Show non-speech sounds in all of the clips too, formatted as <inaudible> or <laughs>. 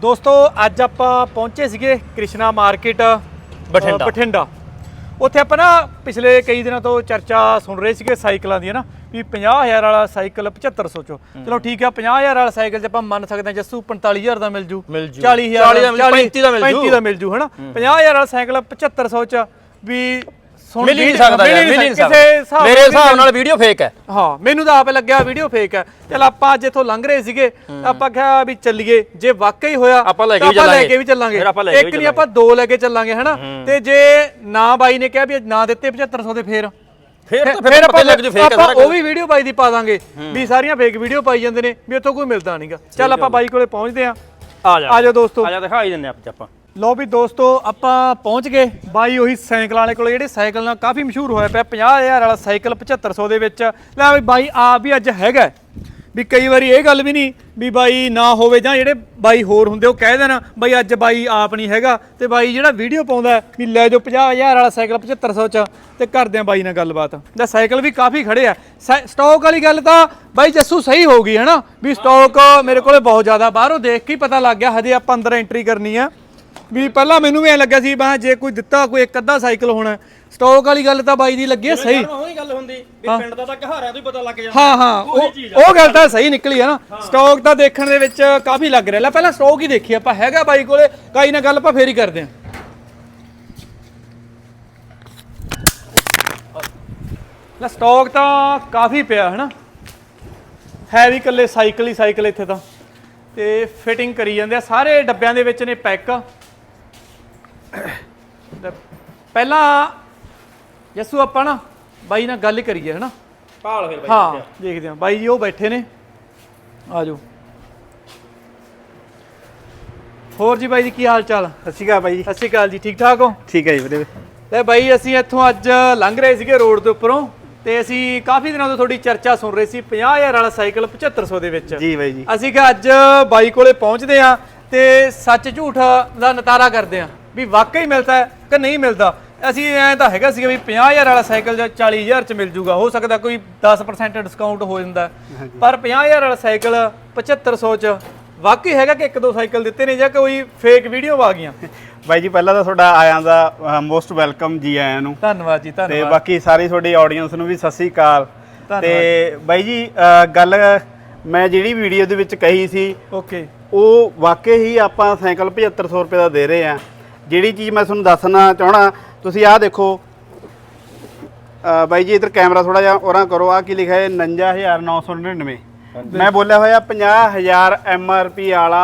ਦੋਸਤੋ ਅੱਜ ਆਪਾਂ ਪਹੁੰਚੇ ਸੀਗੇ ਕ੍ਰਿਸ਼ਨਾ ਮਾਰਕੀਟ ਬਠਿੰਡਾ। ਬਠਿੰਡਾ ਉੱਥੇ ਆਪਾਂ ਨਾ ਪਿਛਲੇ ਕਈ ਦਿਨਾਂ ਤੋਂ ਚਰਚਾ ਸੁਣ ਰਹੇ ਸੀਗੇ ਸਾਈਕਲਾਂ ਦੀ ਨਾ ਵੀ 50000 ਵਾਲਾ ਸਾਈਕਲ 7500 ਚੋਂ ਚਲੋ ਠੀਕ ਆ 50000 ਵਾਲਾ ਸਾਈਕਲ ਜੇ ਆਪਾਂ ਮੰਨ ਸਕਦੇ ਹਾਂ ਜੱਸੂ 45000 ਦਾ ਮਿਲ ਜੂ ਮਿਲ ਜੂ। 40000 40 ਦਾ ਮਿਲ ਜੂ, 35 ਦਾ ਮਿਲ ਜੂ। 35 ਦਾ ਮਿਲ ਜੂ ਹਨਾ 50000 ਵਾਲਾ ਸਾਈਕਲ 7500 ਚ ਵੀ ਸੁਣ ਮਿਲ ਹੀ ਨਹੀਂ ਸਕਦਾ ਯਾਰ ਮਿਲ ਹੀ ਨਹੀਂ ਸਕਦਾ। ਮੇਰੇ ਹਿਸਾਬ ਨਾਲ ਵੀਡੀਓ ਫੇਕ ਹੈ। ਹਾਂ ਮੈਨੂੰ ਤਾਂ ਆਪੇ ਲੱਗਿਆ ਵੀਡੀਓ ਫੇਕ ਹੈ। ਚਲ ਆਪਾਂ ਅੱਜ ਇੱਥੋਂ ਲੰਘ ਰਹੇ ਸੀਗੇ ਆਪਾਂ ਕਿਹਾ ਵੀ ਚੱਲੀਏ। ਜੇ ਵਾਕਈ ਹੋਇਆ ਆਪਾਂ ਲੈ ਕੇ ਵੀ ਚੱਲਾਂਗੇ। ਇੱਕ ਨਹੀਂ ਆਪਾਂ ਦੋ ਲੈ ਕੇ ਚੱਲਾਂਗੇ ਹਨਾ? ਤੇ ਜੇ ਨਾ ਬਾਈ ਨੇ ਕਿਹਾ ਵੀ ਨਾ ਦਿੱਤੇ 7500 ਦੇ ਫੇਰ। ਫੇਰ ਤਾਂ ਫਿਰ ਆਪਾਂ ਲੱਗ ਜੂ ਫੇਕ ਸਾਰਾ ਉਹ ਵੀ ਵੀਡੀਓ ਬਾਈ ਦੀ ਪਾ ਦਾਂਗੇ ਵੀ ਸਾਰੀਆਂ ਫੇਕ ਵੀਡੀਓ ਪਾਈ ਜਾਂਦੇ ਨੇ ਵੀ ਉੱਥੋਂ ਕੋਈ ਮਿਲਦਾ ਨਹੀਂਗਾ ਚੱਲ ਆਪਾਂ ਬਾਈ। ਕੋਲੇ ਪਹੁੰਚਦੇ ਆਂ ਆ ਜਾ। ਆ ਜਾਓ ਦੋਸਤੋ। ਆ ਜਾ ਦਿਖਾਈ ਆਪਾਂ ਆਪਾਂ। ਲੋ ਵੀ ਦੋਸਤੋ, ਆਪਾਂ ਪਹੁੰਚ ਗਏ ਬਾਈ ਉਹੀ ਸਾਈਕਲ ਵਾਲੇ ਕੋਲ, ਜਿਹੜੇ ਸਾਈਕਲ ਨਾਲ ਕਾਫੀ ਮਸ਼ਹੂਰ ਹੋਇਆ ਪਿਆ 50000 ਵਾਲਾ ਸਾਈਕਲ 7500 ਦੇ ਵਿੱਚ। ਲੈ ਵੀ ਬਾਈ, ਆਪ ਵੀ ਅੱਜ ਹੈਗਾ। ਵੀ ਕਈ ਵਾਰੀ ਇਹ ਗੱਲ ਵੀ ਨਹੀਂ ਵੀ ਬਾਈ ਨਾ ਹੋਵੇ ਜਾਂ ਜਿਹੜੇ ਬਾਈ ਹੋਰ ਹੁੰਦੇ, ਉਹ ਕਹਿ ਦੇਣ, ਬਾਈ ਅੱਜ ਬਾਈ ਆਪ ਨਹੀਂ ਹੈਗਾ। ਤੇ ਬਾਈ ਜਿਹੜਾ ਵੀਡੀਓ ਪਾਉਂਦਾ ਵੀ ਲੈ ਜਾਓ 50000 ਵਾਲਾ ਸਾਈਕਲ 7500 ਚ, ਤੇ ਕਰਦੇ ਆ ਬਾਈ ਨਾਲ ਗੱਲਬਾਤ। ਦਾ ਸਾਈਕਲ ਵੀ ਕਾਫੀ ਖੜੇ ਆ। ਸਾ- ਸਟਾਕ ਵਾਲੀ ਗੱਲ ਤਾਂ ਬਾਈ ਜੱਸੂ ਸਹੀ ਹੋ ਗਈ ਹੈ ਨਾ ਵੀ ਸਟਾਕ ਮੇਰੇ ਕੋਲੇ ਬਹੁਤ ਜ਼ਿਆਦਾ, ਬਾਹਰੋਂ ਦੇਖ ਕੇ ਹੀ ਪਤਾ ਲੱਗ ਗਿਆ, ਹਜੇ ਆਪਾਂ ਅੰਦਰ ਐਂਟਰੀ ਕਰਨੀ ਆ। ਵੀ ਪਹਿਲਾਂ ਮੈਨੂੰ ਵੀ ਐ ਲੱਗਿਆ ਸੀ ਬਾ ਜੇ ਕੋਈ ਦਿੱਤਾ ਕੋਈ ਇੱਕ ਅੱਧਾ ਸਾਈਕਲ ਹੋਣਾ ਸਟਾਕ ਵਾਲੀ ਗੱਲ ਤਾਂ ਬਾਈ ਦੀ ਲੱਗੀ ਹੈ ਸਹੀ। ਉਹੀ ਗੱਲ ਹੁੰਦੀ ਵੀ ਪਿੰਡ ਦਾ ਤਾਂ ਘਹਾਰਿਆਂ ਤੋਂ ਹੀ ਪਤਾ ਲੱਗ ਹਾਂ ਹਾਂ ਉਹ ਉਹ ਗੱਲ ਤਾਂ ਸਹੀ ਨਿਕਲੀ ਹੈ ਨਾ। ਸਟਾਕ ਤਾਂ ਦੇਖਣ ਦੇ ਵਿੱਚ ਕਾਫੀ ਲੱਗ ਰਿਹਾ। ਲੈ ਪਹਿਲਾਂ ਸਟਾਕ ਹੀ ਦੇਖੀ ਆਪਾਂ ਹੈਗਾ ਬਾਈ ਕੋਲੇ ਕਾਈ ਨਾ ਗੱਲ ਆਪਾਂ ਫੇਰ ਹੀ ਕਰਦੇ ਆਂ। ਲੈ ਸਟਾਕ ਤਾਂ ਕਾਫੀ ਪਿਆ ਹੈ ਨਾ ਹੈ ਵੀ ਇਕੱਲੇ ਸਾਈਕਲ ਹੀ ਸਾਈਕਲ ਇੱਥੇ ਤਾਂ। ਤੇ ਫਿਟਿੰਗ ਕਰੀ ਜਾਂਦੇ ਆ। ਸਾਰੇ ਡੱਬਿਆਂ ਦੇ ਵਿੱਚ ਨੇ ਪੈਕ। ਤੇ ਪਹਿਲਾਂ ਯਸੂ ਆਪਾਂ ਨਾ ਬਾਈ ਨਾਲ ਗੱਲ ਕਰੀਏ ਹਨਾ? ਭਾਲ ਫਿਰ ਹਾਂ ਦੇਖਦੇ ਹਾਂ। ਬਾਈ ਜੀ ਉਹ ਬੈਠੇ ਨੇ। ਆ ਜਾਓ। ਹੋਰ ਜੀ ਬਾਈ ਜੀ ਕੀ ਹਾਲ ਚਾਲ ਸਤਿ ਸ਼੍ਰੀ ਅਕਾਲ ਬਾਈ ਜੀ। ਸਤਿ ਸ਼੍ਰੀ ਅਕਾਲ ਜੀ ਠੀਕ ਠਾਕ ਹੋ? ਠੀਕ ਹੈ ਜੀ ਵੀਰੇ ਲੈ ਬਾਈ ਅਸੀਂ ਇੱਥੋਂ ਅੱਜ ਲੰਘ ਰਹੇ ਸੀਗੇ ਰੋਡ ਦੇ ਉੱਪਰੋਂ ਤੇ ਅਸੀਂ ਕਾਫੀ ਦਿਨਾਂ ਤੋਂ ਤੁਹਾਡੀ ਚਰਚਾ ਸੁਣ ਰਹੇ ਸੀ 50000 ਵਾਲਾ ਸਾਈਕਲ 7500 ਦੇ ਵਿੱਚ। ਜੀ ਬਾਈ ਜੀ। ਅਸੀਂ ਕਿ ਅੱਜ ਬਾਈ ਕੋਲੇ ਪਹੁੰਚਦੇ ਆ ਤੇ ਸੱਚ ਝੂਠ ਦਾ ਨਤਾਰਾ ਕਰਦੇ ਆ ਵੀ ਵਾਕਈ ਮਿਲਦਾ ਹੈ ਕਿ ਨਹੀਂ ਮਿਲਦਾ? ਅਸੀਂ ਐ ਤਾਂ ਹੈਗਾ ਸੀਗਾ ਵੀ 50000 ਵਾਲਾ ਸਾਈਕਲ ਜਾਂ 40000 ਚ ਮਿਲ ਜੂਗਾ। ਹੋ ਸਕਦਾ ਕੋਈ 10% ਡਿਸਕਾਊਂਟ ਹੋ ਜਾਂਦਾ। ਪਰ 50000 ਵਾਲਾ ਸਾਈਕਲ 7500 ਚ ਵਾਕਈ ਹੈਗਾ ਕਿ ਇੱਕ ਦੋ ਸਾਈਕਲ ਦਿੱਤੇ ਨੇ ਜਾਂ ਕੋਈ ਫੇਕ ਵੀਡੀਓ ਆ ਗਈਆਂ? <laughs> ਬਾਈ ਜੀ ਪਹਿਲਾਂ ਤਾਂ ਤੁਹਾਡਾ ਆਇਆਂ ਦਾ ਮੋਸਟ ਵੈਲਕਮ ਜੀ ਆਇਆਂ ਨੂੰ। ਧੰਨਵਾਦ ਜੀ ਤੇ ਧੰਨਵਾਦ ਬਾਕੀ ਸਾਰੀ ਤੁਹਾਡੀ ਆਡੀਅנס ਨੂੰ ਵੀ ਸਤਿ ਸ਼੍ਰੀ ਅਕਾਲ। ਤੇ ਬਾਈ ਜੀ ਗੱਲ ਮੈਂ ਜਿਹੜੀ ਵੀਡੀਓ ਦੇ ਵਿੱਚ ਕਹੀ ਸੀ ਓਕੇ ਉਹ ਵਾਕਈ ਹੀ ਆਪਾਂ ਸਾਈਕਲ 7500 ਰੁਪਏ ਦਾ ਦੇ ਰਹੇ ਆ ਜਿਹੜੀ ਚੀਜ਼ ਮੈਂ ਤੁਹਾਨੂੰ ਦੱਸਣਾ ਚਾਹਣਾ ਤੁਸੀਂ ਆਹ ਦੇਖੋ। ਬਾਈ ਜੀ ਇਧਰ ਕੈਮਰਾ ਥੋੜਾ ਜਿਹਾ ਔਰਾਂ ਕਰੋ ਆ ਕੀ ਲਿਖਿਆ ਹੈ? 59999 ਮੈਂ ਬੋਲਿਆ ਹੋਇਆ 50000 ਐਮਆਰਪੀ ਵਾਲਾ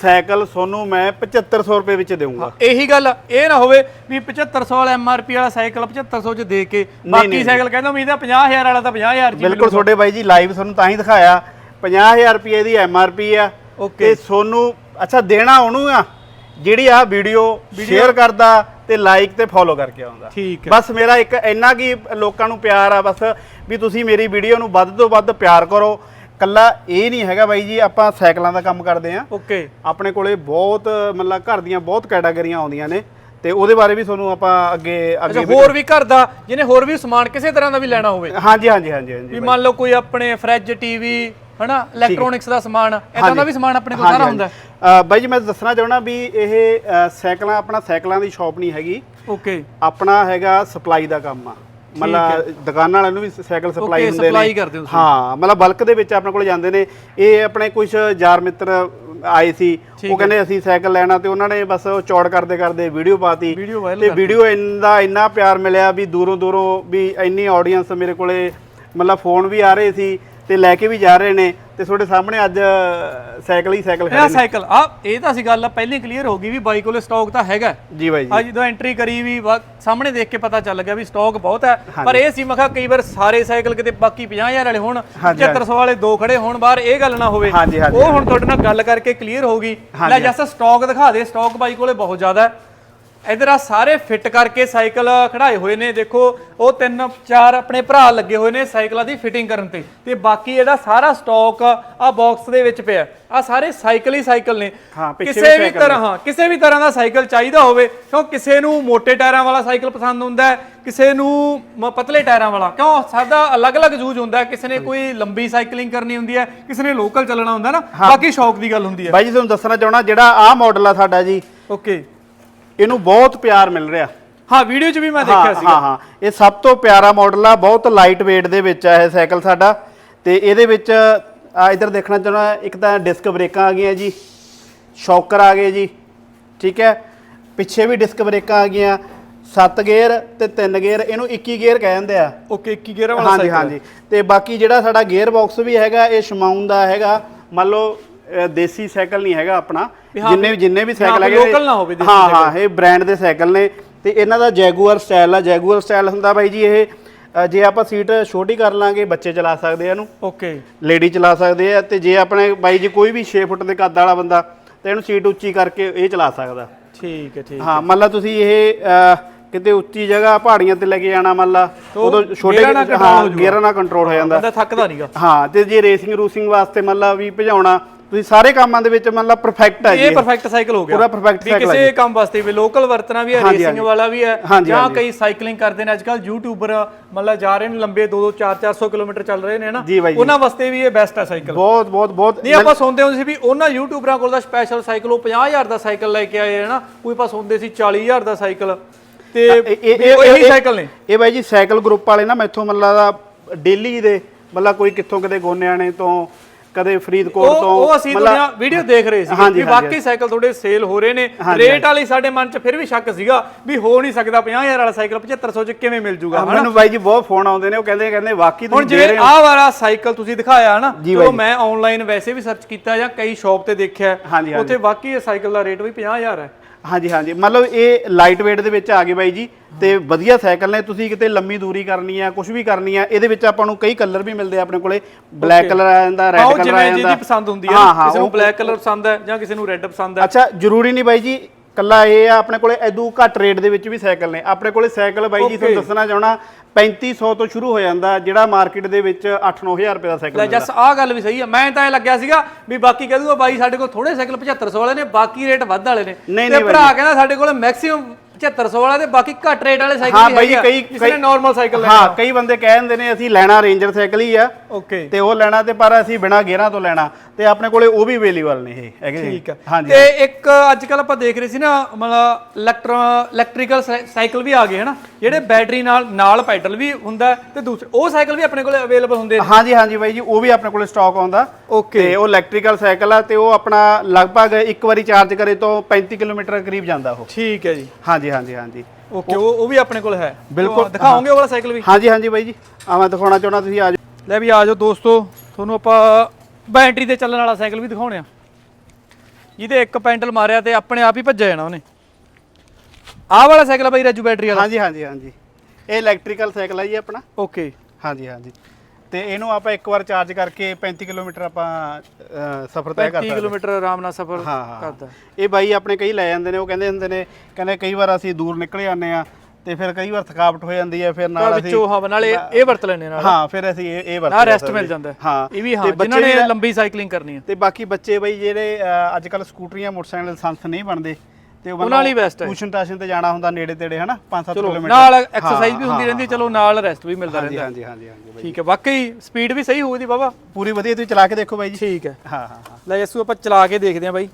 ਸਾਈਕਲ ਤੁਹਾਨੂੰ ਮੈਂ 7500 ਰੁਪਏ ਵਿੱਚ ਦੇਵਾਂਗਾ ਇਹੀ ਗੱਲ ਇਹ ਨਾ ਹੋਵੇ ਵੀ 7500 ਵਾਲਾ ਐਮਆਰਪੀ ਵਾਲਾ ਸਾਈਕਲ 7500 ਚ ਦੇ ਕੇ ਬਾਕੀ ਸਾਈਕਲ ਕਹਿੰਦਾ ਉਮੀਦ ਆ 50000 ਵਾਲਾ ਤਾਂ 50000 ਚ ਹੀ ਬਿਲਕੁਲ ਤੁਹਾਡੇ ਬਾਈ ਜੀ ਲਾਈਵ ਤੁਹਾਨੂੰ ਤਾਂ ਹੀ ਦਿਖਾਇਆ। 50000 ਰੁਪਏ ਦੀ ਐਮਆਰਪੀ ਆ. ਤੇ ਤੁਹਾਨੂੰ ਅੱਛਾ ਦੇਣਾ ਉਹਨੂੰ ਆ? ਜਿਹੜੀ ਆ ਵੀਡੀਓ ਸ਼ੇਅਰ ਕਰਦਾ ਤੇ ਲਾਈਕ ਤੇ ਫੋਲੋ ਕਰਕੇ ਆਉਂਦਾ। ਠੀਕ ਹੈ। ਬਸ ਮੇਰਾ ਇੱਕ ਇੰਨਾ ਕੀ ਲੋਕਾਂ ਨੂੰ ਪਿਆਰ ਆ ਬਸ ਵੀ ਤੁਸੀਂ ਮੇਰੀ ਵੀਡੀਓ ਨੂੰ ਵੱਧ ਤੋਂ ਵੱਧ ਪਿਆਰ ਕਰੋ। ਕੱਲਾ ਇਹ ਨਹੀਂ ਹੈਗਾ ਬਾਈ ਜੀ ਆਪਾਂ ਸਾਈਕਲਾਂ ਦਾ ਕੰਮ ਕਰਦੇ ਆ ਓਕੇ। ਆਪਣੇ ਕੋਲੇ ਬਹੁਤ ਮਤਲਬ ਘਰ ਦੀਆਂ ਬਹੁਤ ਕੈਟਾਗਰੀਆਂ ਆਉਂਦੀਆਂ ਨੇ ਤੇ ਉਹਦੇ ਬਾਰੇ ਵੀ ਤੁਹਾਨੂੰ ਆਪਾਂ ਅੱਗੇ ਅੱਗੇ ਹੋਰ ਵੀ ਘਰ ਦਾ ਜਿਹਨੇ ਹੋਰ ਵੀ ਸਮਾਨ ਕਿਸੇ ਤਰ੍ਹਾਂ ਦਾ ਵੀ ਲੈਣਾ ਹੋਵੇ। ਹਾਂਜੀ ਹਾਂਜੀ ਹਾਂਜੀ ਹਾਂਜੀ ਵੀ ਮੰਨ ਲਓ ਕੋਈ ਆਪਣੇ ਫ੍ਰਿਜ ਟੀਵੀ ਹਨਾ? ਇਲੈਕਟ੍ਰੋਨਿਕਸ ਦਾ ਸਮਾਨ ਇਦਾਂ ਦਾ। ਵੀ ਸਮਾਨ ਆਪਣੇ ਕੋਲ ਸਾਰਾ। ਹੁੰਦਾ ਬਾਈ ਜੀ ਮੈਂ ਦੱਸਣਾ ਚਾਹਣਾ ਵੀ ਇਹ ਸਾਈਕਲਾਂ ਆਪਣਾ ਸਾਈਕਲਾਂ ਦੀ ਸ਼ਾਪ ਨਹੀਂ ਹੈਗੀ। ਓਕੇ। ਆਪਣਾ ਹੈਗਾ ਸਪਲਾਈ ਦਾ ਕੰਮ ਆ। ਮਤਲਬ ਦੁਕਾਨਾਂ ਵਾਲਿਆਂ ਨੂੰ ਵੀ ਸਾਈਕਲ ਸਪਲਾਈ ਹੁੰਦੇ ਕਰਦੇ ਹੋ ਮਤਲਬ ਬਲਕ ਦੇ ਵਿੱਚ ਆਪਣੇ ਕੋਲ ਜਾਂਦੇ ਨੇ। ਇਹ ਆਪਣੇ ਕੁਝ ਯਾਰ ਮਿੱਤਰ ਆਏ ਸੀ। ਉਹ ਕਹਿੰਦੇ ਅਸੀਂ ਸਾਈਕਲ ਲੈਣਾ ਤੇ ਉਹਨਾਂ ਨੇ ਬਸ ਉਹ ਚੌੜ ਕਰਦੇ ਕਰਦੇ ਵੀਡੀਓ ਪਾਤੀ। ਤੇ ਵੀਡੀਓ ਇੰਦਾ ਇੰਨਾ ਪਿਆਰ ਮਿਲਿਆ ਵੀ ਦੂਰੋਂ ਦੂਰੋਂ ਵੀ ਇੰਨੀ ਆਡੀਅנס ਮੇਰੇ ਕੋਲੇ ਮਤਲਬ ਫੋਨ ਵੀ ਆ ਰਹੇ ਸੀ। ਤੇ ਲੈ ਕੇ ਵੀ ਜਾ ਰਹੇ ਨੇ ਤੇ ਤੁਹਾਡੇ ਸਾਹਮਣੇ ਅੱਜ ਸਾਈਕਲ ਹੀ ਸਾਈਕਲ ਖੜੇ ਇਹ ਨੇ। ਸਾਈਕਲ ਆ ਇਹ ਤਾਂ ਅਸੀਂ ਗੱਲ ਪਹਿਲਾਂ ਕਲੀਅਰ ਹੋ ਗਈ ਵੀ ਬਾਈ ਕੋਲੇ ਸਟਾਕ ਤਾਂ ਹੈਗਾ। ਜੀ ਬਾਈ ਜੀ। ਅੱਜ ਜਦੋਂ ਐਂਟਰੀ ਕਰੀ ਵੀ ਵਾ- ਸਾਹਮਣੇ ਦੇਖ ਕੇ ਪਤਾ ਚੱਲ ਗਿਆ ਵੀ ਸਟਾਕ ਬਹੁਤ ਹੈ। ਪਰ ਇਹ ਸੀ ਮੈਂ ਕਿਹਾ ਕਈ ਵਾਰ ਸਾਰੇ ਸਾਈਕਲ ਕਿਤੇ ਬਾਕੀ 50000 ਵਾਲੇ ਹੋਣ 7500 ਵਾਲੇ ਦੋ ਖੜੇ ਹੋਣ ਬਾਹਰ ਇਹ ਗੱਲ ਨਾ ਹੋਵੇ। ਹਾਂਜੀ, ਹਾਂਜੀ, ਉਹ ਹੁਣ ਤੁਹਾਡੇ ਨਾਲ ਗੱਲ ਕਰਕੇ ਕਲੀਅਰ ਹੋ ਗਈ। ਲੈ ਜਸ ਸਟਾਕ ਦਿਖਾ ਦੇ ਸਟਾਕ ਬਾਈ ਕੋਲੇ ਬਹੁਤ ਜ਼ਿਆਦਾ ਹੈ। ਇਧਰ ਆ ਸਾਰੇ ਫਿੱਟ ਕਰਕੇ ਸਾਈਕਲ ਖੜਾਏ ਹੋਏ ਨੇ ਦੇਖੋ ਉਹ ਤਿੰਨ ਚਾਰ ਆਪਣੇ ਭਰਾ ਲੱਗੇ ਹੋਏ ਨੇ ਸਾਈਕਲਾਂ ਦੀ ਫਿਟਿੰਗ ਕਰਨ ਤੇ। ਤੇ ਬਾਕੀ ਇਹਦਾ ਸਾਰਾ ਸਟਾਕ ਆ ਬਾਕਸ ਦੇ ਵਿੱਚ ਪਿਆ। ਆ ਸਾਰੇ ਸਾਈਕਲ ਹੀ ਸਾਈਕਲ ਨੇ। ਕਿਸੇ ਵੀ ਤਰ੍ਹਾਂ ਹਾਂ ਕਿਸੇ ਵੀ ਤਰ੍ਹਾਂ ਦਾ ਸਾਈਕਲ ਚਾਹੀਦਾ ਹੋਵੇ ਕਿਉਂ ਕਿਸੇ ਨੂੰ ਮੋٹے ਟਾਇਰਾਂ ਵਾਲਾ ਸਾਈਕਲ ਪਸੰਦ ਹੁੰਦਾ ਕਿਸੇ ਨੂੰ ਪਤਲੇ ਟਾਇਰਾਂ ਵਾਲਾ। ਕਿਉਂ ਸਭ ਦਾ ਅਲੱਗ-ਅਲੱਗ ਯੂਜ਼ ਹੁੰਦਾ ਕਿਸੇ ਨੇ ਕੋਈ ਲੰਬੀ ਸਾਈਕਲਿੰਗ ਕਰਨੀ ਹੁੰਦੀ ਹੈ ਕਿਸੇ ਨੇ ਲੋਕਲ ਚੱਲਣਾ ਹੁੰਦਾ ਨਾ ਬਾਕੀ ਸ਼ੌਕ ਦੀ ਗੱਲ ਹੁੰਦੀ ਹੈ। ਬਾਈ ਜੀ ਤੁਹਾਨੂੰ ਦੱਸਣਾ ਚਾਹਣਾ ਜਿਹੜਾ ਆਹ ਮਾਡਲ ਆ ਸਾਡਾ ਜੀ ਓਕੇ ਇਹਨੂੰ ਬਹੁਤ ਪਿਆਰ ਮਿਲ ਰਿਹਾ। ਹਾਂ ਵੀਡੀਓ 'ਚ ਵੀ ਮੈਂ ਦੇਖਿਆ ਹਾਂ ਸੀ ਹਾਂ। ਹਾਂ ਇਹ ਸਭ ਤੋਂ ਪਿਆਰਾ ਮਾਡਲ ਆ ਬਹੁਤ ਲਾਈਟ weight ਦੇ ਵਿੱਚ ਆ ਇਹ ਸਾਈਕਲ ਸਾਡਾ। ਤੇ ਇਹਦੇ ਵਿੱਚ ਆ ਇਧਰ ਦੇਖਣਾ ਚਾਹਣਾ ਇੱਕ ਤਾਂ ਡਿਸਕ ਬ੍ਰੇਕਾਂ ਆ ਗਈਆਂ ਜੀ ਸ਼ੌਕਰ ਆ ਗਏ ਜੀ ਠੀਕ ਹੈ। ਪਿੱਛੇ ਵੀ ਡਿਸਕ ਬ੍ਰੇਕਾਂ ਆ ਗਈਆਂ 7 ਗੇਅਰ ਤੇ 3 ਗੇਅਰ ਇਹਨੂੰ 21 ਗੇਅਰ ਕਹਿ ਜਾਂਦੇ ਆ। ਓਕੇ 21 ਗੇਅਰ ਵਾਲਾ ਹਾਂਜੀ ਸਾਈਕਲ ਹਾਂਜੀ। ਤੇ ਬਾਕੀ ਜਿਹੜਾ ਸਾਡਾ ਗੇਅਰ ਬਾਕਸ ਵੀ ਹੈਗਾ ਇਹ ਸ਼ਮਾਉਨ ਦਾ ਹੈਗਾ। ਮੰਨ ਲਓ ਦੇਸੀ ਸਾਈਕਲ ਨਹੀਂ ਹੈਗਾ ਆਪਣਾ। ਵੀ ਹਾਂ ਜਿੰਨੇ ਵੀ ਜਿੰਨੇ ਵੀ ਸਾਈਕਲ ਹੈਗੇ local ਨਾ ਹੋਵੇ ਹਾਂ ਹਾਂ ਇਹ ਬ੍ਰਾਂਡ ਦੇ ਸਾਈਕਲ ਨੇ ਤੇ ਇਹਨਾਂ ਦਾ ਜੈਗੂਅਰ ਸਟਾਈਲ ਆ। ਜੈਗੂਅਰ ਸਟਾਈਲ ਹੁੰਦਾ ਬਾਈ ਜੀ ਇਹ ਜੇ ਆਪਾਂ ਸੀਟ ਛੋਟੀ ਕਰ ਲਾਂਗੇ ਬੱਚੇ ਚਲਾ ਸਕਦੇ ਆ ਇਹਨੂੰ। ਓਕੇ। ਲੇਡੀ ਚਲਾ ਸਕਦੇ ਆ ਤੇ ਜੇ ਆਪਣੇ ਬਾਈ ਜੀ ਕੋਈ ਵੀ 6 ਫੁੱਟ ਦੇ ਕੱਦ ਵਾਲਾ ਬੰਦਾ ਤੇ ਇਹਨੂੰ ਸੀਟ ਉੱਚੀ ਕਰਕੇ ਇਹ ਚਲਾ ਸਕਦਾ। ਠੀਕ ਹੈ ਠੀਕ ਹਾਂ ਮੰਨ ਲਾ ਤੁਸੀਂ ਇਹ ਕਿਤੇ ਉੱਚੀ ਜਗ੍ਹਾ ਪਹਾੜੀਆਂ ਤੇ ਲੈ ਕੇ ਜਾਣਾ ਮੰਨ ਲਾ ਉਦੋਂ ਛੋਟੇ ਹਾਂ। ਗੇਅਰਾਂ ਨਾਲ ਕੰਟਰੋਲ ਹੋ ਜਾਂਦਾ। ਬੰਦਾ ਥੱਕਦਾ ਨਹੀਂਗਾ ਹਾਂ ਤੇ ਜੇ ਰੇਸਿੰਗ ਰੂਸਿੰਗ ਵਾਸਤੇ ਮੰਨ ਲਾ ਵੀ ਭਜਾਉਣਾ ਤੁਸੀਂ ਸਾਰੇ ਕੰਮਾਂ ਦੇ ਵਿੱਚ ਮੰਨ ਲਾ ਪਰਫੈਕਟ ਹੈ ਜੀ ਇਹ ਪਰਫੈਕਟ ਸਾਈਕਲ ਹੋ ਗਿਆ। ਪੂਰਾ ਸਾਈਕਲ ਹੈ ਕਿਸੇ ਕੰਮ ਵਾਸਤੇ ਵੀ ਲੋਕਲ ਵਰਤਣਾ ਵੀ ਹੈ ਰੇਸਿੰਗ। ਵਾਲਾ ਵੀ ਹੈ ਜਾਂ। ਕਈ ਸਾਈਕਲਿੰਗ ਕਰਦੇ ਨੇ। ਅੱਜਕੱਲ ਯੂਟਿਊਬਰ ਮਤਲਬ ਜਾ ਰਹੇ ਨੇ ਲੰਬੇ 2 2 4 400 ਕਿਲੋਮੀਟਰ ਚੱਲ ਰਹੇ ਨੇ ਨਾ। ਉਹਨਾਂ ਵਾਸਤੇ ਵੀ ਇਹ ਬੈਸਟ ਹੈ ਸਾਈਕਲ ਬਹੁਤ ਬਹੁਤ ਬਹੁਤ। ਨਹੀਂ ਆਪਾਂ ਸੁਣਦੇ ਹੁੰਦੇ ਸੀ ਵੀ ਉਹਨਾਂ ਯੂਟਿਊਬਰਾਂ ਕੋਲ ਦਾ ਸਪੈਸ਼ਲ ਸਾਈਕਲ ਉਹ 50000 ਦਾ ਸਾਈਕਲ ਲੈ ਕੇ ਆਏ ਹੈ ਨਾ ਕੋਈ ਆਪਾਂ ਸੁਣਦੇ ਸੀ 40000 ਦਾ ਸਾਈਕਲ ਤੇ ਇਹ ਇਹ ਸਾਈਕਲ ਨੇ। ਇਹ ਬਾਈ ਜੀ ਸਾਈਕਲ ਗਰੁੱਪ ਵਾਲੇ ਨਾ ਮੈਥੋਂ ਮੰਨ ਲਾ ਡੇਲੀ ਦੇ ਮਤਲਬ ਕੋਈ ਕਿੱਥੋਂ ਕਿਤੇ ਗੋਨਿਆਣੇ ਤੋਂ ਕਦੇ ਫਰੀਦਕੋਟ ਤੋਂ ਉਹ ਅਸੀਂ ਦੁਨੀਆ ਵੀਡੀਓ ਦੇਖ ਰਹੇ ਸੀ ਹਾਂਜੀ, ਵਾਕਈ ਸਾਈਕਲ ਥੋੜੇ ਸੇਲ ਹੋ ਰਹੇ ਨੇ। ਰੇਟ ਵਾਲੀ ਸਾਡੇ ਮਨ 'ਚ ਫਿਰ ਵੀ ਸ਼ੱਕ ਸੀਗਾ ਵੀ ਹੋ ਨਹੀਂ ਸਕਦਾ 50000 ਵਾਲਾ ਸਾਈਕਲ 7500 'ਚ ਕਿਵੇਂ ਮਿਲ ਜੂਗਾ ਹਨਾ? ਮੈਨੂੰ ਬਾਈ ਜੀ ਬਹੁਤ ਫੋਨ ਆਉਂਦੇ ਨੇ ਉਹ ਕਹਿੰਦੇ ਕਹਿੰਦੇ ਵਾਕਈ ਹੁਣ ਤੁਸੀਂ ਦੇ ਰਹੇ ਹੋ। ਆਹ ਵਾਲਾ ਸਾਈਕਲ ਤੁਸੀਂ ਦਿਖਾਇਆ ਨਾ ਜੀ ਚਲੋ। ਮੈਂ ਆਨਲਾਈਨ ਵੈਸੇ ਵੀ ਸਰਚ ਕੀਤਾ ਜਾਂ ਕਈ ਸ਼ਾਪ ਤੇ ਦੇਖਿਆ। ਉੱਥੇ ਵਾਕਈ ਇਹ ਸਾਈਕਲ ਦਾ ਰੇਟ ਵੀ 50000 ਹੈ। ਹਾਂਜੀ ਹਾਂਜੀ। ਮਤਲਬ ਇਹ ਲਾਈਟ weight ਦੇ ਵਿੱਚ ਆ ਗਏ ਬਾਈ ਜੀ ਤੇ ਵਧੀਆ ਸਾਈਕਲ ਨੇ। ਤੁਸੀਂ ਕਿਤੇ ਲੰਮੀ ਦੂਰੀ ਕਰਨੀ ਆ ਕੁਝ ਵੀ ਕਰਨੀ ਆ ਇਹਦੇ ਵਿੱਚ ਆਪਾਂ ਨੂੰ ਕਈ ਕਲਰ ਵੀ ਮਿਲਦੇ ਆ ਆਪਣੇ ਕੋਲੇ। ਬਲੈਕ ਕਲਰ ਆ ਜਾਂਦਾ ਰੈੱਡ ਕਲਰ ਆ ਜਿਵੇਂ ਜਾਂਦਾ। ਜਿਹਦੀ ਪਸੰਦ ਹੁੰਦੀ ਹਾਂ ਕਿਸੇ ਨੂੰ ਬਲੈਕ ਕਲਰ ਪਸੰਦ ਹੈ ਜਾਂ ਕਿਸੇ ਨੂੰ ਰੈੱਡ ਪਸੰਦ ਹੈ ਅੱਛਾ ਜ਼ਰੂਰੀ ਨਹੀਂ ਬਾਈ ਜੀ ਕੱਲਾ ਇਹ ਆ ਆਪਣੇ ਕੋਲੇ ਐਦੂ ਘੱਟ ਰੇਟ ਦੇ ਵਿੱਚ ਵੀ ਸਾਈਕਲ ਨੇ। ਆਪਣੇ ਕੋਲੇ ਸਾਈਕਲ ਬਾਈ ਜੀ ਤੁਹਾਨੂੰ. ਦੱਸਣਾ ਚਾਹਣਾ 3500 ਤੋਂ ਸ਼ੁਰੂ ਹੋ ਜਾਂਦਾ ਜਿਹੜਾ ਮਾਰਕੀਟ ਦੇ ਵਿੱਚ 8-9000 ਰੁਪਏ ਦਾ ਸਾਈਕਲ ਲੈ ਜਸ ਆਹ ਗੱਲ ਵੀ ਸਹੀ ਹੈ ਮੈਂ ਤਾਂ ਇਹ ਲੱਗਿਆ ਸੀਗਾ ਵੀ ਬਾਕੀ ਕਹਿ ਦੂਗਾ ਬਾਈ ਸਾਡੇ ਕੋਲ ਥੋੜੇ ਸਾਈਕਲ 7500 ਵਾਲੇ ਨੇ ਬਾਕੀ ਰੇਟ ਵੱਧ ਵਾਲੇ ਨੇ। ਤੇ ਨਹੀਂ ਭਰਾ ਕਹਿੰਦਾ ਸਾਡੇ ਕੋਲ ਮੈਕਸਿਮਮ 7500 ਵਾਲਾ ਤੇ ਬਾਕੀ ਘੱਟ ਰੇਟ ਵਾਲੇ ਸਾਈਕਲ ਹਾਂ ਬਾਈ ਆ, ਕਈ ਕਿਸੇ ਨੇ ਨਾਰਮਲ ਸਾਈਕਲ ਲੈਣਾ ਹਾਂ ਕਈ ਬੰਦੇ ਕਹਿ ਦਿੰਦੇ ਨੇ ਅਸੀਂ ਲੈਣਾ ਰੇਂਜਰ ਸਾਈਕਲ ਹੀ ਆ। ਓਕੇ ਤੇ ਉਹ ਲੈਣਾ ਤੇ ਪਰ ਅਸੀਂ ਬਿਨਾ ਗੇਅਰਾਂ ਤੋਂ ਲੈਣਾ। ਤੇ ਆਪਣੇ ਕੋਲੇ ਉਹ ਵੀ ਅਵੇਲੇਬਲ ਨੇ ਇਹ ਹੈਗੇ। ਠੀਕ ਹੈ ਹਾਂਜੀ ਤੇ ਇੱਕ ਅੱਜ ਕੱਲ ਆਪਾਂ ਦੇਖ ਰਹੇ ਸੀ ਨਾ ਮਤਲਬ ਇਲੈਕਟ੍ਰੋ ਇਲੈਕਟ੍ਰੀਕਲ ਸਾਈਕਲ ਵੀ ਆ ਗਏ ਹਨਾ? ਜਿਹੜੇ ਬੈਟਰੀ ਨਾਲ ਨਾਲ ਪੈਡਲ ਵੀ ਹੁੰਦਾ ਤੇ ਦੂਸਰੇ ਉਹ ਸਾਈਕਲ ਵੀ ਆਪਣੇ ਕੋਲ ਅਵੇਲੇਬਲ ਹੁੰਦੇ ਨੇ। ਹਾਂਜੀ ਹਾਂਜੀ ਬਾਈ ਜੀ ਉਹ ਵੀ ਆਪਣੇ ਕੋਲੇ ਸਟਾਕ ਆਉਂਦਾ। ਓਕੇ ਤੇ ਉਹ ਇਲੈਕਟ੍ਰੀਕਲ ਸਾਈਕਲ ਆ ਤੇ ਉਹ ਆਪਣਾ ਲਗਭਗ ਇੱਕ ਵਾਰੀ ਚਾਰਜ ਕਰੇ ਤੋਂ 35 ਕਿਲੋਮੀਟਰ ਕਰੀਬ ਜਾਂਦਾ ਉਹ। ਠੀਕ ਹੈ ਜੀ। ਹਾਂਜੀ ਹਾਂਜੀ ਹਾਂਜੀ ਓਕੇ ਉਹ ਉਹ ਵੀ ਆਪਣੇ ਕੋਲ ਹੈ। ਬਿਲਕੁਲ, ਉਹ ਦਿਖਾਓਗੇ ਉਹ ਵਾਲਾ ਸਾਈਕਲ ਵੀ? ਹਾਂਜੀ ਹਾਂਜੀ ਬਾਈ ਜੀ। ਆ ਮੈਂ ਦਿਖਾਉਣਾ ਚਾਹੁੰਦਾ ਤੁਸੀਂ ਆ ਜਾਓ। ਲੈ ਵੀ ਆ ਜਾਓ ਦੋਸਤੋ ਤੁਹਾਨੂੰ ਆਪਾਂ ਬੈਟਰੀ ਤੇ ਚੱਲਣ ਵਾਲਾ ਸਾਈਕਲ ਵੀ ਦਿਖਾਉਣੇ ਆ। ਜਿਹਦੇ ਇੱਕ ਪੈਂਡਲ ਮਾਰਿਆ ਤੇ ਆਪਣੇ ਆਪ ਹੀ ਭੱਜਿਆ ਜਾਣਾ ਉਹਨੇ। ਆਹ ਵਾਲਾ ਸਾਈਕਲ ਆ ਬਾਈ ਰਾਜੂ ਬੈਟਰੀ ਵਾਲਾ। ਹਾਂਜੀ ਹਾਂਜੀ ਹਾਂਜੀ। ਇਹ ਇਲੈਕਟ੍ਰੀਕਲ ਸਾਈਕਲ ਆ ਜੀ ਆਪਣਾ। ਓਕੇ ਹਾਂਜੀ ਹਾਂਜੀ। ਤੇ ਇਹਨੂੰ ਆਪਾਂ ਇੱਕ ਵਾਰ ਚਾਰਜ ਕਰਕੇ 35 ਕਿਲੋਮੀਟਰ ਆਪਾਂ ਅ, ਸਫ਼ਰ ਤੈਅ ਕਰ 30 ਸਕਦੇ ਕਿਲੋਮੀਟਰ ਆਰਾਮ ਨਾਲ ਸਫ਼ਰ ਹਾਂ ਹਾਂ ਕਰਦਾ ਇਹ ਬਾਈ ਆਪਣੇ ਕਈ ਲੈ ਜਾਂਦੇ ਨੇ ਉਹ ਕਹਿੰਦੇ ਹੁੰਦੇ ਨੇ ਕਹਿੰਦੇ ਕਈ ਵਾਰ ਅਸੀਂ ਦੂਰ ਨਿਕਲ ਜਾਂਦੇ ਆ ਤੇ ਫਿਰ ਕਈ ਵਾਰ ਥਕਾਵਟ ਹੋ ਜਾਂਦੀ ਹੈ ਫਿਰ ਨਾਲ ਨਾਲ ਅਸੀਂ ਵਿੱਚੋਂ ਹਵਾ ਨਾਲ ਇਹ ਵਰਤ ਲੈਣੇ ਨਾਲ। ਹਾਂ ਫਿਰ ਅਸੀਂ ਇਹ ਇਹ ਵਰਤ ਨਾਲ ਰੈਸਟ ਮਿਲ ਜਾਂਦਾ ਹੈ। ਹਾਂ ਇਹ ਵੀ ਹਾਂ ਜਿਨ੍ਹਾਂ ਨੇ ਲੰਬੀ ਸਾਈਕਲਿੰਗ ਕਰਨੀ ਹੈ। ਤੇ ਬਾਕੀ ਬੱਚੇ ਬਈ ਜਿਹੜੇ ਅੱਜ ਕੱਲ ਸਕੂਟਰੀਆਂ ਮੋਟਰਸਾਈਕਲ ਲਾਇਸੈਂਸ ਨਹੀਂ ਬਣਦੇ। ਤੇ ਉਹ ਉਹਨਾਂ ਲਈ best ਹੈ। ਟਿਊਸ਼ਨ ਟਾਸ਼ਨ ਤੇ ਜਾਣਾ ਹੁੰਦਾ ਨੇੜੇ ਤੇੜੇ ਹਨਾ? 5-7 ਚਲੋ ਕਿਲੋਮੀਟਰ। ਨਾਲ ਐਕਸਰਸਾਈਜ਼ ਵੀ ਹੁੰਦੀ ਰਹਿੰਦੀ ਹੈ ਚਲੋ ਨਾਲ ਰੈਸਟ ਵੀ ਮਿਲਦਾ ਹਾਂਜੀ ਰਹਿੰਦਾ। ਹਾਂਜੀ ਹਾਂਜੀ ਹਾਂਜੀ ਬਾਈ। ਠੀਕ ਹੈ ਵਾਕਈ ਸਪੀਡ ਵੀ ਸਹੀ ਹੋਊਗੀ ਬਾਬਾ। ਪੂਰੀ ਵਧੀਆ ਤੁਸੀਂ ਚਲਾ ਕੇ ਦੇਖੋ ਬਾਈ ਜੀ। ਠੀਕ ਹੈ। ਹਾਂ ਹਾਂ ਲੈ ਜੱਸੂ ਆਪਾਂ ਚਲਾ ਕੇ ਦੇਖਦੇ ਹਾਂ ਬਾਈ।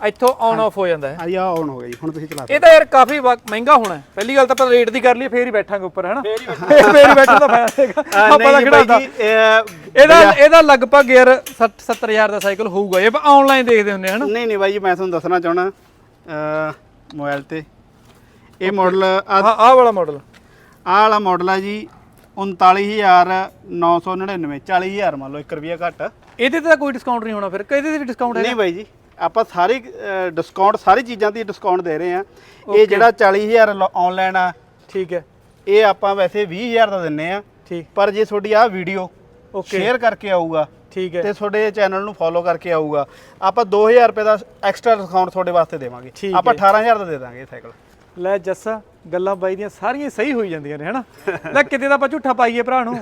ਇੱਥੋਂ ਆਨ ਆਫ ਹੋ ਜਾਂਦਾ ਹੈ। ਆ ਆਨ ਹੋ ਗਿਆ ਜੀ ਹੁਣ ਤੁਸੀਂ ਚਲਾ ਇਹ ਤਾਂ ਯਾਰ ਕਾਫੀ ਮਹਿੰਗਾ ਹੋਣਾ ਹੈ। ਪਹਿਲੀ ਗੱਲ ਤਾਂ ਆਪਾਂ ਰੇਟ ਦੀ ਕਰ ਲਈ ਫੇਰ ਹੀ ਬੈਠਾਂਗੇ ਉੱਪਰ ਹੈਨਾ? ਫੇਰ ਹੀ ਬੈਠਣ ਦਾ ਫਾਇਦਾ ਹੈਗਾ। ਆਪਾਂ ਨਹੀਂ ਖੜਾ ਇਹਦਾ ਇਹਦਾ ਲਗਭਗ ਯਾਰ 60 70000 ਦਾ ਸਾਈਕਲ ਹੋਊਗਾ। ਇਹ ਆਪਾਂ ਆਨਲਾਈਨ ਦੇਖਦੇ ਹੁੰਦੇ ਹਨਾ? ਨਹੀਂ ਨਹੀਂ ਬਾਈ ਜੀ ਮੈਂ ਤੁਹਾਨੂੰ ਦੱਸਣਾ ਚਾਹਣਾ ਮੋਬਾਈਲ ਤੇ। ਇਹ ਮਾਡਲ ਆ ਆਹ ਆਹ ਵਾਲਾ ਮਾਡਲ ਆਹ ਵਾਲਾ ਮਾਡਲ ਆ ਜੀ 39999 40000 ਮੰਨ ਲਓ 1 ਰੁਪਿਆ ਘੱਟ। ਇਹਦੇ ਤੇ ਤਾਂ ਕੋਈ ਡਿਸਕਾਊਂਟ ਨਹੀਂ ਹੋਣਾ ਫਿਰ। ਕਿਹਦੇ ਤੇ ਵੀ ਡਿਸਕਾਊਂਟ ਹੈ ਨਹੀਂ ਬਾਈ ਜੀ ਆਪਾਂ ਸਾਰੇ ਡਿਸਕਾਊਂਟ ਸਾਰੀ ਚੀਜ਼ਾਂ ਤੇ ਡਿਸਕਾਊਂਟ ਦੇ ਰਹੇ ਆ ਇਹ ਜਿਹੜਾ 40000 ਆਨਲਾਈਨ ਆ ਠੀਕ ਹੈ। ਇਹ ਆਪਾਂ ਵੈਸੇ 20000 ਦਾ ਦਿੰਨੇ ਆ ਠੀਕ। ਪਰ ਜੇ ਤੁਹਾਡੀ ਆ ਵੀਡੀਓ ਸ਼ੇਅਰ ਕਰਕੇ ਆਊਗਾ ਠੀਕ ਹੈ ਤੇ ਤੁਹਾਡੇ ਚੈਨਲ ਨੂੰ ਫੋਲੋ ਕਰਕੇ ਆਊਗਾ ਆਪਾਂ 2000 ਰੁਪਏ ਦਾ ਐਕਸਟਰਾ ਡਿਸਕਾਊਂਟ ਤੁਹਾਡੇ ਵਾਸਤੇ ਦੇਵਾਂਗੇ ਆਪਾਂ ਹੈ। 18000 ਦਾ ਦੇ ਦਾਂਗੇ ਇਹ ਸਾਈਕਲ ਲੈ ਜੱਸਾ ਗੱਲਾਂ ਬਾਈ ਦੀਆਂ ਸਾਰੀਆਂ ਸਹੀ ਹੋਈ ਜਾਂਦੀਆਂ ਨੇ ਹਨਾ ਲੈ ਕਿਤੇ ਤਾਂ ਆਪਾਂ ਝੂਠਾ ਪਾਈਏ ਭਰਾ ਨੂੰ?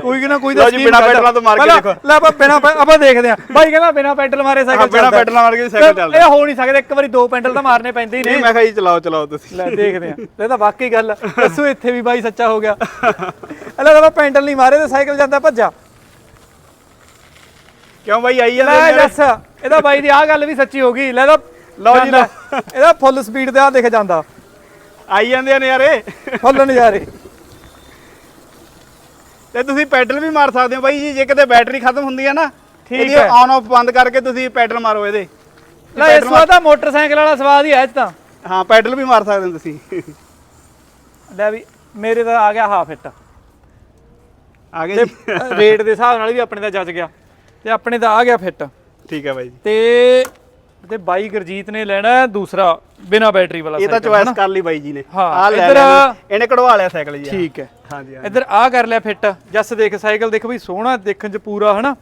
ਕੋਈ ਨਾ ਕੋਈ ਜੀ, scheme ਬਿਨਾਂ। ਪੈਡਲਾਂ ਤੋਂ ਮਾਰ ਕੇ ਦੇਖੋ। ਲੈ ਆਪਾਂ ਬਿਨਾ ਆਪਾਂ ਦੇਖਦੇ ਆਂ ਬਾਈ ਕਹਿੰਦਾ ਬਿਨਾ ਪੈਡਲ ਮਾਰੇ ਸਾਈਕਲ ਹਾਂ, ਬਿਨਾਂ ਚੱਲਦਾ। ਪੈਡਲਾਂ ਮਾਰ ਕੇ ਸਾਈਕਲ ਚੱਲਦਾ। ਇਹ ਹੋ ਨਹੀਂ ਸਕਦਾ ਇੱਕ ਵਾਰੀ ਦੋ ਪੈਡਲ ਤਾਂ ਮਾਰਨੇ ਪੈਂਦੇ ਹੀ ਨੇ ਮੈਂ ਕਿਹਾ ਜੀ ਚਲਾਓ ਚਲਾਓ ਤੁਸੀਂ ਲੈ ਦੇਖਦੇ ਆਂ ਇਹ ਤਾਂ ਵਾਕਈ ਗੱਲ ਦੱਸੋ ਇੱਥੇ ਵੀ ਬਾਈ ਸੱਚਾ ਹੋ ਗਿਆ ਅੱਲਾ ਤਾਂ ਪੈਡਲ ਨਹੀਂ ਮਾਰੇ ਤੇ ਸਾਈਕਲ ਜਾਂਦਾ ਭੱਜਾ ਕਿਉਂ ਬਾਈ ਆਈ ਜਾਂਦੇ ਲੈ ਜੱਸ ਇਹਦਾ ਬਾਈ ਦੀ ਆਹ ਗੱਲ ਵੀ ਸੱਚੀ ਹੋ ਗਈ। ਲੈ ਤਾਂ ਲਓ ਜੀ, ਜਾਂਦਾ। ਇਹਦਾ ਫੁੱਲ ਸਪੀਡ ਤੇ ਆ ਦਿਖ ਜਾਂਦਾ। ਆਈ ਜਾਂਦੇ ਨੇ ਯਾਰੇ ਫੁੱਲ ਨਜ਼ਾਰੇ। ਤੇ ਤੁਸੀਂ ਪੈਡਲ ਵੀ ਮਾਰ ਸਕਦੇ ਹੋ ਬਾਈ ਜੀ ਜੇ ਕਿਤੇ ਬੈਟਰੀ ਖਤਮ ਹੁੰਦੀ ਹੈ ਨਾ ਠੀਕ ਇਹਦੀ ਹੈ। ਆਨ ਆਫ ਬੰਦ ਕਰਕੇ ਤੁਸੀਂ ਪੈਡਲ ਮਾਰੋ ਇਹਦੇ। ਲੈ ਇਸ ਵਾਰ ਤਾਂ ਮੋਟਰਸਾਈਕਲ ਵਾਲਾ ਸਵਾਦ ਹੀ ਹੈ ਇਹ 'ਚ ਤਾਂ। ਹਾਂ ਪੈਡਲ ਵੀ ਮਾਰ ਸਕਦੇ ਹੋ ਤੁਸੀਂ। ਲੈ ਵੀ ਮੇਰੇ ਤਾਂ ਆ ਗਿਆ ਹਾਫ ਹਿੱਟ ਆ ਗਏ ਜੀ। ਰੇਟ ਦੇ ਹਿਸਾਬ ਨਾਲ ਵੀ ਆਪਣੇ ਦਾ ਜੱਜ ਗਿਆ। ਤੇ ਆਪਣੇ ਦਾ ਆ ਗਿਆ ਫਿੱਟ। ਠੀਕ ਹੈ ਬਾਈ ਜੀ। ਤੇ ਤੇ ਬਾਈ ਗੁਰਜੀਤ ਨੇ ਲੈਣਾ ਦੂਸਰਾ ਬਿਨਾ ਬੈਟਰੀ ਵਾਲਾ ਇਹ ਤਾਂ ਚੁਆਇਸ? ਕਰ ਲਈ ਬਾਈ ਜੀ ਨੇ। ਆਹ ਲੈ ਇੱਧਰ- ਇਹਨੇ। ਕਢਵਾ ਲਿਆ ਸਾਈਕਲ ਜੀ। ਠੀਕ ਹੈ। ਹਾਂਜੀ ਇੱਧਰ ਆ ਕਰ ਲਿਆ ਫਿੱਟ। ਜੱਸ ਦੇਖ ਸਾਈਕਲ ਦੇਖ ਵੀ ਸੋਹਣਾ ਦੇਖਣ ਚ ਪੂਰਾ ਹਨਾ?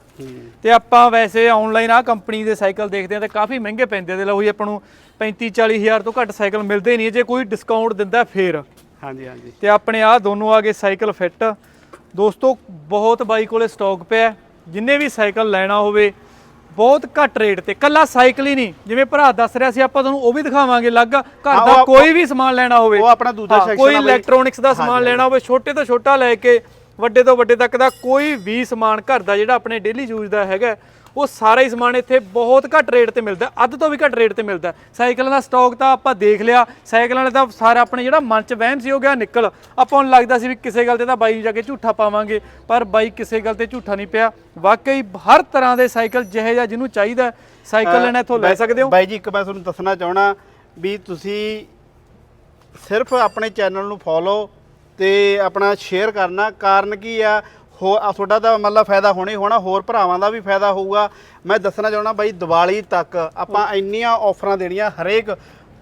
ਤੇ ਆਪਾਂ ਵੈਸੇ ਆਨਲਾਈਨ ਆ ਕੰਪਨੀ ਦੇ ਸਾਈਕਲ ਦੇਖਦੇ ਆ ਤੇ ਕਾਫੀ ਮਹਿੰਗੇ ਪੈਂਦੇ ਤੇ ਲਓ ਜੀ ਆਪਾਂ ਨੂੰ 35 40 ਹਜ਼ਾਰ ਤੋਂ ਘੱਟ ਸਾਈਕਲ ਮਿਲਦੇ ਨਹੀਂ ਜੇ ਕੋਈ ਡਿਸਕਾਊਂਟ ਦਿੰਦਾ ਫੇਰ। ਹਾਂਜੀ ਹਾਂਜੀ। ਤੇ ਆਪਣੇ ਆ ਦੋਨੋਂ ਆ ਗਏ ਸਾਈਕਲ ਫਿੱਟ। ਦੋਸਤੋ ਬਹੁਤ ਬਾਈ ਕੋਲੇ ਸਟਾਕ ਪਿਆ। ਜਿੰਨੇ ਵੀ ਸਾਈਕਲ ਲੈਣਾ ਹੋਵੇ ਬਹੁਤ ਘੱਟ ਰੇਟ ਤੇ। ਕੱਲਾ ਸਾਈਕਲ ਹੀ ਨਹੀਂ। ਜਿਵੇਂ ਭਰਾ ਦੱਸ ਰਿਹਾ ਸੀ ਆਪਾਂ ਤੁਹਾਨੂੰ ਉਹ ਵੀ ਦਿਖਾਵਾਂਗੇ ਲੱਗ ਘਰ ਦਾ ਕੋਈ ਵੀ ਸਮਾਨ ਲੈਣਾ ਹੋਵੇ। ਉਹ ਆਪਣਾ ਦੂਜਾ section ਕੋਈ। ਇਲੈਕਟ੍ਰੋਨਿਕਸ ਦਾ ਸਮਾਨ ਲੈਣਾ ਹੋਵੇ ਛੋਟੇ ਤੋਂ ਛੋਟਾ ਲੈ ਕੇ ਵੱਡੇ ਤੋਂ ਵੱਡੇ ਤੱਕ ਦਾ ਕੋਈ ਵੀ ਸਮਾਨ ਘਰ ਦਾ ਜਿਹੜਾ ਆਪਣੇ ਡੇਲੀ ਯੂਜ਼ ਦਾ ਹੈਗਾ ਉਹ ਸਾਰਾ ਹੀ ਸਮਾਨ ਇੱਥੇ ਬਹੁਤ ਘੱਟ ਰੇਟ ਤੇ ਮਿਲਦਾ ਅੱਧ ਤੋਂ ਵੀ ਘੱਟ ਰੇਟ ਤੇ ਮਿਲਦਾ। ਸਾਈਕਲਾਂ ਦਾ ਸਟਾਕ ਤਾਂ ਆਪਾਂ ਦੇਖ ਲਿਆ ਸਾਈਕਲਾਂ ਦਾ ਤਾਂ ਸਾਰਾ ਆਪਣੇ ਜਿਹੜਾ ਮਨ ਚ ਵਹਿਮ ਸੀ ਹੋ ਗਿਆ ਨਿਕਲ। ਆਪਾਂ ਨੂੰ ਲੱਗਦਾ ਸੀ ਵੀ ਕਿਸੇ ਗੱਲ ਤੇ ਤਾਂ ਬਾਈ ਨੂੰ ਜਾ ਕੇ ਝੂਠਾ ਪਾਵਾਂਗੇ ਪਰ ਬਾਈ ਕਿਸੇ ਗੱਲ ਤੇ ਝੂਠਾ ਨਹੀਂ ਪਿਆ। ਵਾਕਈ ਹਰ ਤਰ੍ਹਾਂ ਦੇ ਸਾਈਕਲ ਜਿਹੇ ਜਿਹਾ ਜਿਹਨੂੰ ਚਾਹੀਦਾ ਸਾਈਕਲ ਲੈਣਾ ਇੱਥੋਂ ਲੈ ਸਕਦੇ ਹੋ? ਬਾਈ ਜੀ ਇੱਕ ਮੈਂ ਤੁਹਾਨੂੰ ਦੱਸਣਾ ਚਾਹਣਾ ਵੀ ਤੁਸੀਂ ਸਿਰਫ ਆਪਣੇ ਚੈਨਲ ਨੂੰ ਫੋਲੋ ਤੇ ਆਪਣਾ ਸ਼ੇਅਰ ਕਰਨਾ ਕਾਰਨ ਕੀ ਆ? ਹੋ ਆ ਤੁਹਾਡਾ ਤਾਂ ਮਤਲਬ ਫਾਇਦਾ ਹੋਣਾ ਹੀ ਹੋਣਾ ਹੋਰ ਭਰਾਵਾਂ ਦਾ ਵੀ ਫਾਇਦਾ ਹੋਊਗਾ। ਮੈਂ ਦੱਸਣਾ ਚਾਹਣਾ ਬਾਈ ਦੀਵਾਲੀ ਤੱਕ ਆਪਾਂ ਇੰਨੀਆਂ ਆਫਰਾਂ ਦੇਣੀਆਂ ਹਰੇਕ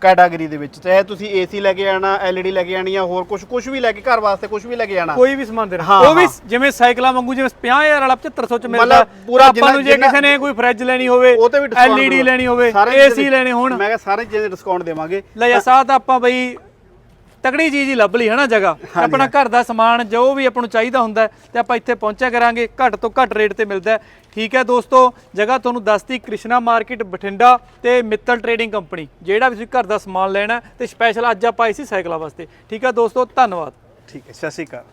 ਕੈਟਾਗਰੀ ਦੇ ਵਿੱਚ ਚਾਹੇ ਤੁਸੀਂ ਏਸੀ ਲੈ ਕੇ ਆਣਾ ਐਲਈਡੀ ਲੈ ਕੇ ਆਣੀ ਆ ਹੋਰ ਕੁਝ ਕੁਝ ਵੀ ਲੈ ਕੇ ਘਰ ਵਾਸਤੇ ਕੁਝ ਵੀ ਲੈ ਕੇ ਆਣਾ ਕੋਈ ਵੀ ਸਮਾਨ ਦੇਣਾ। ਹਾਂ, ਉਹ ਵੀ। ਜਿਵੇਂ ਸਾਈਕਲਾਂ ਵਾਂਗੂ ਜਿਵੇਂ 50000 ਵਾਲਾ 7500 ਚ ਮਿਲਦਾ। ਪੂਰਾ ਆਪਾਂ ਨੂੰ ਜੇ ਕਿਸੇ ਨੇ ਕੋਈ ਫ੍ਰਿਜ ਲੈਣੀ ਹੋਵੇ ਐਲਈਡੀ ਮਿਲੂਗਾ। ਲੈਣੀ ਹੋਵੇ ਏਸੀ ਲੈਣੇ ਹੋਣ। ਮੈਂ ਕਿਹਾ ਸਾਰੇ ਚੀਜ਼ਾਂ ਦੇ ਡਿਸਕਾਊਂਟ ਦੇਵਾਂਗੇ। ਲੈ ਜਾ ਸਾਹ ਤਾਂ ਆਪਾਂ ਬਈ ਤਕੜੀ ਚੀਜ਼ ਹੀ ਲੱਭ ਲਈ ਹਨਾ ਜਗ੍ਹਾ ਆਪਣਾ ਘਰ ਦਾ ਸਮਾਨ ਜੋ ਵੀ ਆਪਾਂ ਨੂੰ ਚਾਹੀਦਾ ਹੁੰਦਾ ਤੇ ਆਪਾਂ ਇੱਥੇ ਪਹੁੰਚਿਆ ਕਰਾਂਗੇ ਘੱਟ ਤੋਂ ਘੱਟ ਰੇਟ ਤੇ ਮਿਲਦਾ। ਠੀਕ ਹੈ ਦੋਸਤੋ ਜਗ੍ਹਾ ਤੁਹਾਨੂੰ ਦੱਸਤੀ ਕ੍ਰਿਸ਼ਨਾ ਮਾਰਕੀਟ ਬਠਿੰਡਾ ਤੇ ਮਿੱਤਲ ਟਰੇਡਿੰਗ ਕੰਪਨੀ। ਜਿਹੜਾ ਵੀ ਤੁਸੀਂ ਘਰ ਦਾ ਸਮਾਨ ਲੈਣਾ ਤੇ ਸਪੈਸ਼ਲ ਅੱਜ ਆਪਾਂ ਆਏ ਸੀ ਸਾਈਕਲਾਂ ਵਾਸਤੇ। ਠੀਕ ਹੈ ਦੋਸਤੋ ਧੰਨਵਾਦ। ਠੀਕ ਹੈ ਸਤਿ ਸ਼੍ਰੀ ਅਕਾਲ।